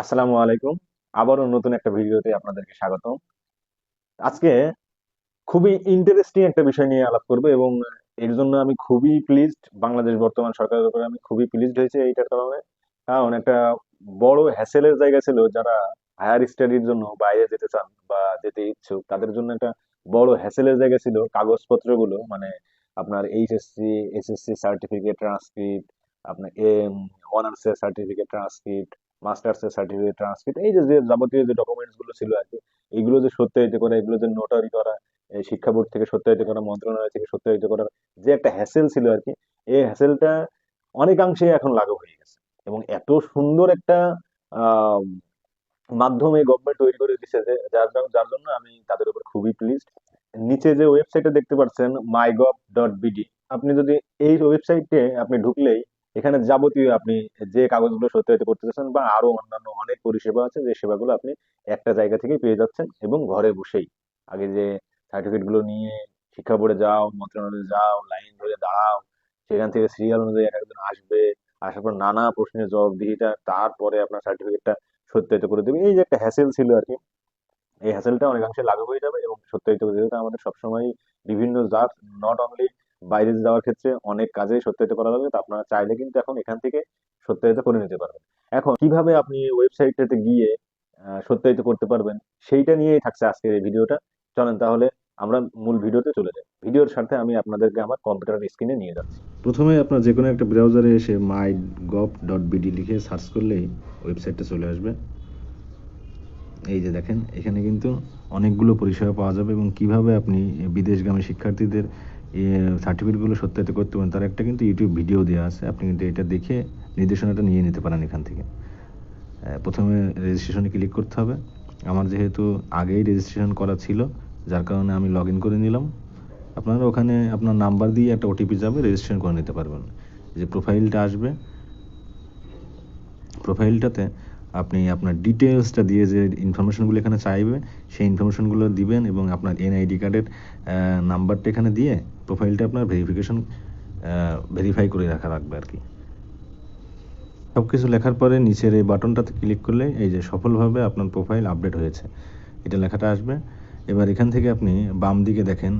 আসসালামু আলাইকুম। আবারও নতুন একটা ভিডিওতে আপনাদেরকে স্বাগতম। আজকে খুবই ইন্টারেস্টিং একটা বিষয় নিয়ে আলাপ করব এবং এর জন্য আমি খুবই প্লিজড বাংলাদেশ বর্তমান সরকারের উপরে আমি খুবই প্লিজড হয়েছে এইটার কারণে। কারণ একটা বড় হ্যাসেলের জায়গা ছিল যারা হায়ার স্টাডির জন্য বাইরে যেতে চান বা যেতে ইচ্ছুক, তাদের জন্য একটা বড় হ্যাসেলের জায়গা ছিল কাগজপত্রগুলো মানে আপনার এইচএসসি এসএসসি সার্টিফিকেট ট্রান্সক্রিপ্ট আপনার এম অনার্সের সার্টিফিকেট ট্রান্সক্রিপ্ট মাস্টার্সের সার্টিফিকেট ট্রান্সক্রিপ্ট এই যে যাবতীয় যে ডকুমেন্টসগুলো ছিল আর কি, এগুলো যে সত্যায়িত করা, এগুলো যে নোটারি করা শিক্ষা বোর্ড থেকে সত্যায়িত করা, মন্ত্রণালয় থেকে সত্যায়িত করার যে একটা হ্যাসেল ছিল আর কি, এই হ্যাসেলটা অনেকাংশে এখন লাঘব হয়ে গেছে। এবং এত সুন্দর একটা মাধ্যমে গভর্নমেন্ট তৈরি করে দিচ্ছে যে, যার জন্য- যার জন্য আমি তাদের উপর খুবই প্লিজড নিচে যে ওয়েবসাইটে দেখতে পাচ্ছেন মাইগভ ডট বিডি আপনি যদি এই ওয়েবসাইটে আপনি ঢুকলেই এখানে যাবতীয় আপনি যে কাগজগুলো সত্যায়িত করতে চাচ্ছেন বা আরও অন্যান্য অনেক পরিষেবা আছে, যে সেবাগুলো আপনি একটা জায়গা থেকে পেয়ে যাচ্ছেন এবং ঘরে বসেই। আগে যে সার্টিফিকেটগুলো নিয়ে শিক্ষা বোর্ডে যাও, মন্ত্রণালয়ে যাও, লাইন ধরে দাঁড়াও, সেখান থেকে সিরিয়াল অনুযায়ী এক একজন আসবে, আসার পর নানা প্রশ্নের জবাবদিহিতা তারপরে আপনার সার্টিফিকেটটা সত্যায়িত করে দেবে। এই যে একটা হ্যাসেল ছিল আর কি, এই হ্যাসেলটা অনেকাংশে লাঘব হয়ে যাবে এবং সত্যায়িত যেহেতু আমাদের সবসময় বিভিন্ন জাত নট অনলি বাইরে যাওয়ার ক্ষেত্রে অনেক কাজেই সত্যায়িত করা যাবে তো আপনারা চাইলে কিন্তু এখন এখান থেকে সত্যায়িত করে নিতে পারবেন। এখন কীভাবে আপনি ওয়েবসাইটটাতে গিয়ে সত্যায়িত করতে পারবেন, সেইটা নিয়েই থাকছে আজকের এই ভিডিওটা। চলেন তাহলে আমরা মূল ভিডিওতে চলে যাই। ভিডিওর সাথে আমি আপনাদেরকে আমার কম্পিউটার স্ক্রিনে নিয়ে যাচ্ছি। প্রথমে আপনার যে কোনো একটা ব্রাউজারে এসে মাই গভ ডট বিডি লিখে সার্চ করলেই ওয়েবসাইটটা চলে আসবে। এই যে দেখেন, এখানে কিন্তু অনেকগুলো পরিষেবা পাওয়া যাবে এবং কীভাবে আপনি বিদেশগামী শিক্ষার্থীদের সার্টিফিকেটগুলো সত্যায়িত করতে পারেন। তার একটা কিন্তু ইউটিউব ভিডিও দেওয়া আছে। আপনি কিন্তু এটা দেখে নির্দেশনাটা নিয়ে নিতে পারেন এখান থেকে। প্রথমে রেজিস্ট্রেশনে ক্লিক করতে হবে। আমার যেহেতু আগেই রেজিস্ট্রেশন করা ছিল, যার কারণে আমি লগ করে নিলাম। আপনারা ওখানে আপনার নাম্বার দিয়ে একটা ওটিপি যাবে রেজিস্ট্রেশন করে নিতে পারবেন। যে প্রোফাইলটা আসবে। প্রোফাইলটাতে আপনি আপনার ডিটেলসটা দিয়ে যে ইনফরমেশনগুলো এখানে চাইবে, সেই ইনফরমেশনগুলো দিবেন এবং আপনার এনআইডি কার্ডের নাম্বারটা এখানে দিয়ে প্রোফাইলটা আপনার ভেরিফিকেশন ভেরিফাই করে রাখা রাখবে আর কি। সব কিছু লেখার পরে নিচের এই বাটনটাতে ক্লিক করলে এই যে সফলভাবে আপনার প্রোফাইল আপডেট হয়েছে। এটা লেখাটা আসবে। এবার এখান থেকে আপনি বাম দিকে দেখেন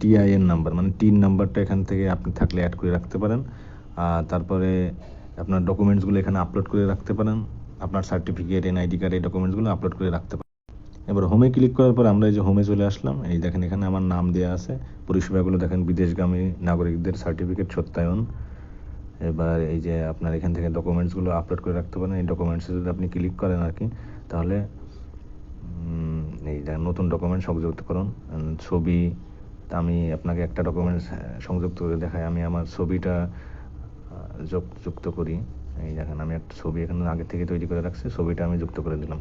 টিআইএন নাম্বার মানে টিন নাম্বারটা এখান থেকে আপনি থাকলে অ্যাড করে রাখতে পারেন। আর তারপরে আপনার ডকুমেন্টসগুলো এখানে আপলোড করে রাখতে পারেন। আপনার সার্টিফিকেট এনআইডি কার্ড এই ডকুমেন্টসগুলো আপলোড করে রাখতে পারেন। এবার হোমে ক্লিক করার পর আমরা এই যে হোমে চলে আসলাম। এই দেখেন এখানে আমার নাম দেওয়া আছে। পরিষেবাগুলো দেখেন বিদেশগামী নাগরিকদের সার্টিফিকেট সত্যায়ন। এবার এই যে আপনার এখান থেকে ডকুমেন্টসগুলো আপলোড করে রাখতে পারেন। এই ডকুমেন্টসে যদি আপনি ক্লিক করেন আর কি, তাহলে এই নতুন ডকুমেন্ট সংযুক্ত করুন। ছবি আমি আপনাকে একটা ডকুমেন্টস সংযুক্ত করে দেখাই। আমি আমার ছবিটা যুক্ত করি। এই দেখেন আমি একটা ছবি এখানে আগে থেকে তৈরি করে রাখছি। ছবিটা আমি যুক্ত করে দিলাম।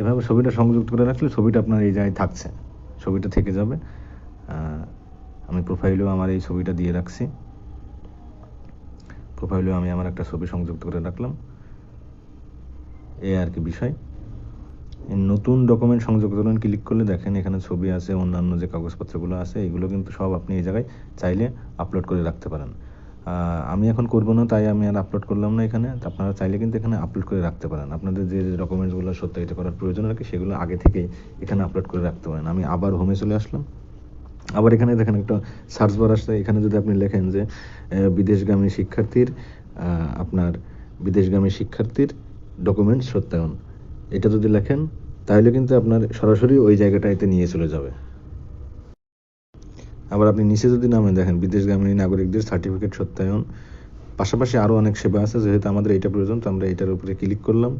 এভাবে ছবিটা সংযুক্ত করে রাখলে ছবিটা আপনার এই জায়গায় থাকছে। ছবিটা থেকে যাবে। আমি প্রোফাইলেও আমার এই ছবিটা দিয়ে রাখছি। প্রোফাইলেও আমি আমার একটা ছবি সংযুক্ত করে রাখলাম। এই আর কি বিষয়। নতুন ডকুমেন্ট সংযোগকরণ ক্লিক করলে দেখেন এখানে ছবি আছে, অন্যান্য যে কাগজপত্রগুলো আছে, এগুলো কিন্তু সব আপনি এই জায়গায় চাইলে আপলোড করে রাখতে পারেন। আমি এখন করব না, তাই আমি আর আপলোড করলাম না এখানে। আপনারা চাইলে কিন্তু এখানে আপলোড করে রাখতে পারেন। আপনাদের যে ডকুমেন্টসগুলো সত্যায়িত করার প্রয়োজন আর কি, সেগুলো আগে থেকেই এখানে আপলোড করে রাখতে পারেন। আমি আবার হোমে চলে আসলাম। আবার এখানে দেখেন একটা সার্চ বার আসছে। এখানে যদি আপনি লেখেন যে বিদেশগামী শিক্ষার্থীর আপনার বিদেশগামী শিক্ষার্থীর ডকুমেন্ট সত্যায়ন। এটা যদি লেখেন, তাহলে কিন্তু আপনার সরাসরি ওই জায়গাটাতে নিয়ে চলে যাবে। আবার আপনি নিচে যদি নামে দেখেন বিদেশগামী নাগরিকদের সার্টিফিকেট সত্যায়ন, পাশাপাশি আরও অনেক সেবা আছে, যেহেতু আমাদের এটা প্রয়োজন, তো আমরা এটার উপরে ক্লিক করলাম।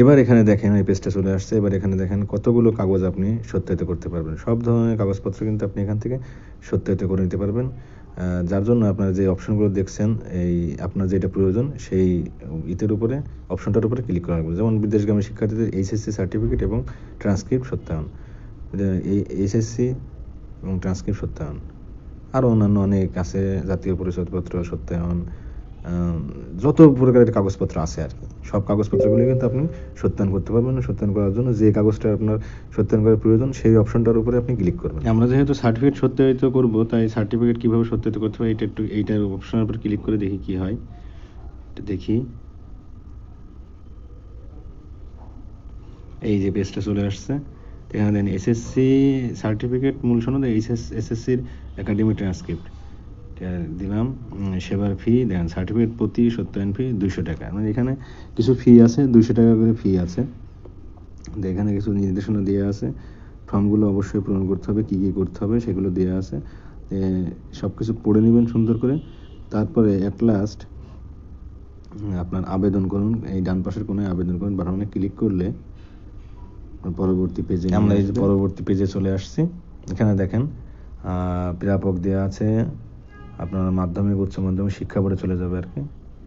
এবার এখানে দেখেন, এই পেজটা চলে আসছে, এবার এখানে দেখেন কতগুলো কাগজ আপনি সত্যায়িত করতে পারবেন। সব ধরনের কাগজপত্র কিন্তু আপনি এখান থেকে সত্যায়িত করে নিতে পারবেন। যার জন্য আপনার যে অপশনগুলো দেখছেন, এই আপনার যেটা প্রয়োজন, সেই ইতের উপরে অপশনটার উপরে ক্লিক করা লাগবে। যেমন বিদেশগামী শিক্ষার্থীদের এইচএসসি সার্টিফিকেট এবং ট্রান্সক্রিপ্ট সত্যায়ন। এই এইচএসসি এবং ট্রান্সক্রিপ্ট সত্যায়ন। আরও অন্যান্য অনেক আছে, জাতীয় পরিচয়পত্র, সত্যায়ন যত প্রকারের কাগজপত্র আছে আর কি। সব কাগজপত্রগুলি কিন্তু আপনি সত্যায়ন করতে পারবেন। সত্যায়ন করার জন্য যে কাগজটা আপনার সত্যায়ন করার প্রয়োজন, সেই অপশনটার উপরে আপনি ক্লিক করবেন। আমরা যেহেতু সার্টিফিকেট সত্যায়িত করব, তাই সার্টিফিকেট কীভাবে সত্যায়িত করতে হবে এটা একটু এইটার অপশনের উপর ক্লিক করে দেখি কি হয়। দেখি। এই যে পেজটা চলে আসছে। এখানে দেন এসএসসি সার্টিফিকেট মূল সনদ এইচএস এসএসসির একাডেমিক ট্রান্সক্রিপ্ট দিলাম সেবার ফি দেন সার্টিফিকেট প্রতি সত্যায়ন ফি দুইশো টাকা। মানে এখানে কিছু ফি আছে, দুইশো টাকা করে ফি আছে। তো এখানে কিছু নির্দেশনা দেওয়া আছে। ফর্মগুলো অবশ্যই পূরণ করতে হবে, কী কী করতে হবে সেগুলো দেওয়া আছে। সব কিছু পড়ে নেবেন সুন্দর করে। তারপরে অ্যাট লাস্ট আপনার আবেদন করুন। এই ডান পাশের কোণে আবেদন করুন। বাটনে ক্লিক করলে পরবর্তী পেজে আমরা এই যে পরবর্তী পেজে চলে আসছি। এখানে দেখেন আহ, প্রাপক দেওয়া আছে আপনার মাধ্যমিক উচ্চ মাধ্যমিক শিক্ষা বোর্ডে চলে যাবে আর কি।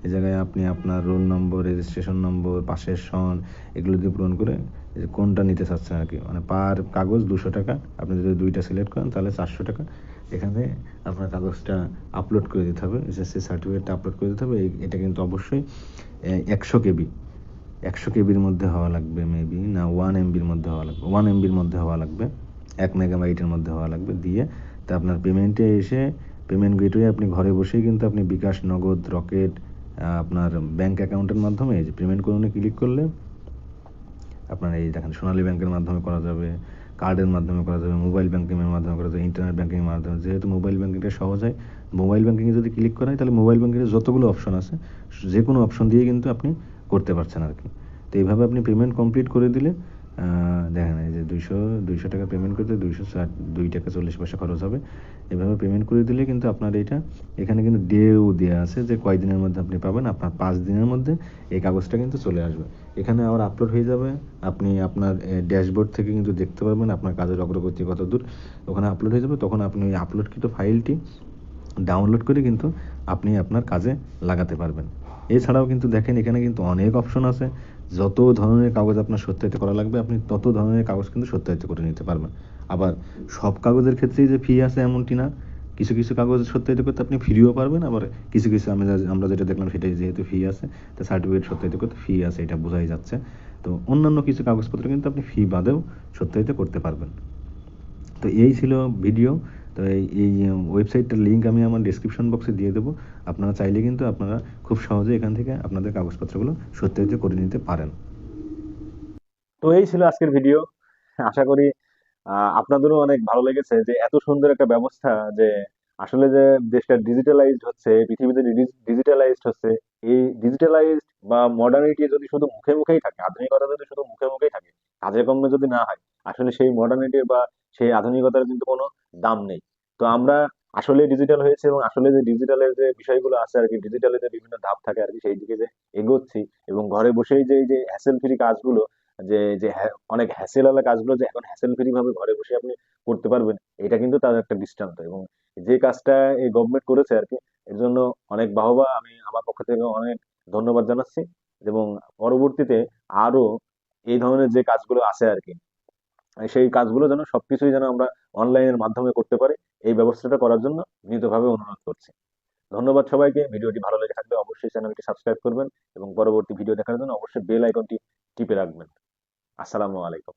এই জায়গায় আপনি আপনার রোল নম্বর রেজিস্ট্রেশন নম্বর পাশের সন এগুলো দিয়ে পূরণ করে যে কোনটা নিতে চাচ্ছেন আর কি। মানে পার কাগজ দুশো টাকা আপনি যদি দুইটা সিলেক্ট করেন তাহলে চারশো টাকা। এখানে আপনার কাগজটা আপলোড করে দিতে হবে এসএসসি সার্টিফিকেটটা আপলোড করে দিতে হবে। এটা কিন্তু অবশ্যই একশো কেবি। একশো মধ্যে হওয়া লাগবে মেবি না ওয়ান এমবির মধ্যে হওয়া লাগবে ওয়ান এমবির মধ্যে হওয়া লাগবে, এক মেগাবাইটের মধ্যে হওয়া লাগবে, দিয়ে তা আপনার পেমেন্টে এসে পেমেন্ট গেটওয়ে আপনি ঘরে বসেই কিন্তু আপনি বিকাশ, নগদ, রকেট আপনার ব্যাংক অ্যাকাউন্টের মাধ্যমে এই যে পেমেন্ট করুনে ক্লিক করলে আপনার এই দেখেন সোনালী ব্যাংকের মাধ্যমে করা যাবে কার্ডের মাধ্যমে করা যাবে মোবাইল ব্যাঙ্কিংয়ের মাধ্যমে করা যাবে ইন্টারনেট ব্যাংকিংয়ের মাধ্যমে, যেহেতু মোবাইল ব্যাংকিংটা সহজ হয় মোবাইল ব্যাংকিংয়ে যদি ক্লিক করা হয় তাহলে মোবাইল ব্যাংকিংয়ের যতগুলো অপশন আছে যে কোনো অপশন দিয়ে কিন্তু আপনি করতে পারছেন আর কি। তো এইভাবে আপনি পেমেন্ট কমপ্লিট করে দিলে দেখেন এই যে দুইশো দুইশো টাকা পেমেন্ট করতে দুইশো ষাট, দুই টাকা চল্লিশ পয়সা খরচ হবে। এভাবে পেমেন্ট করে দিলে কিন্তু আপনার এইটা, এখানে কিন্তু ডেও দেওয়া আছে যে কয়দিনের মধ্যে আপনি পাবেন, আপনার পাঁচ দিনের মধ্যে এই কাগজটা কিন্তু চলে আসবে। এখানে আবার আপলোড হয়ে যাবে, আপনি আপনার ড্যাশবোর্ড থেকে কিন্তু দেখতে পারবেন আপনার কাজের অগ্রগতি কত দূর। ওখানে আপলোড হয়ে যাবে, তখন আপনি ওই আপলোডকৃত ফাইলটি ডাউনলোড করে কিন্তু আপনি আপনার কাজে লাগাতে পারবেন। এছাড়াও কিন্তু দেখেন, এখানে কিন্তু অনেক অপশন আছে। যত ধরনের কাগজ আপনার সত্যায়িত করা লাগবে, আপনি তত ধরনের কাগজ কিন্তু সত্যায়িত করে নিতে পারবেন। আবার সব কাগজের ক্ষেত্রেই যে ফি আছে এমনটি না। কিছু কিছু কাগজ সত্যায়িত করতে আপনি ফ্রিও পারবেন, আবার কিছু কিছু আমি আমরা যেটা দেখলাম সেটাই যেহেতু ফি আছে, তো সার্টিফিকেট সত্যায়িত করতে ফি আছে, এটা বোঝাই যাচ্ছে। তো অন্যান্য কিছু কাগজপত্র কিন্তু আপনি ফি বাদেও সত্যায়িত করতে পারবেন। তো এই ছিল ভিডিও তো এই ওয়েবসাইটটার লিঙ্ক আমি আমার ডিসক্রিপশন বক্সে দিয়ে দেবো। আপনারা চাইলে কিন্তু আপনারা খুব সহজে এখান থেকে আপনাদের কাগজপত্রগুলো সত্যায়িত করে নিতে পারেন। তো এই ছিল আজকের ভিডিও আশা করি আপনাদেরও অনেক ভালো লেগেছে যে এত সুন্দর একটা ব্যবস্থা যে আসলে যে দেশটা ডিজিটালাইজড হচ্ছে, পৃথিবীতে ডিজিটালাইজড হচ্ছে, এই ডিজিটালাইজড বা মডার্নিটি যদি শুধু মুখে মুখেই থাকে, আধুনিকতা যদি শুধু মুখে মুখেই থাকে কাজে কর্মে যদি না হয় আসলে সেই মডার্নিটির বা সেই আধুনিকতার কিন্তু কোনো দাম নেই। তো আমরা আসলে ডিজিটাল হয়েছে এবং আসলে যে ডিজিটালের যে বিষয়গুলো আছে আর কি ডিজিটালের যে বিভিন্ন ধাপ থাকে আর কি, সেই দিকে যে এগোচ্ছি এবং ঘরে বসেই যে যে হ্যাসেল ফ্রি কাজগুলো, যে যে অনেক হ্যাসেল ওয়ালা কাজগুলো যে এখন হ্যাসেল ফ্রি ভাবে ঘরে বসে আপনি করতে পারবেন, এটা কিন্তু তার একটা দৃষ্টান্ত এবং যে কাজটা এই গভর্নমেন্ট করেছে আর কি, এর জন্য অনেক বাহবা আমি আমার পক্ষ থেকে অনেক ধন্যবাদ জানাচ্ছি এবং পরবর্তীতে আরও এই ধরনের যে কাজগুলো আছে আর কি সেই কাজগুলো যেন সবকিছুই যেন আমরা অনলাইনের মাধ্যমে করতে পারি, এই ব্যবস্থাটা করার জন্য নিয়তভাবে অনুরোধ করছি। ধন্যবাদ সবাইকে। ভিডিওটি ভালো লেগে থাকলে অবশ্যই চ্যানেলটি সাবস্ক্রাইব করবেন এবং পরবর্তী ভিডিও দেখার জন্য অবশ্যই বেল আইকনটি টিপে রাখবেন। আসসালামু আলাইকুম।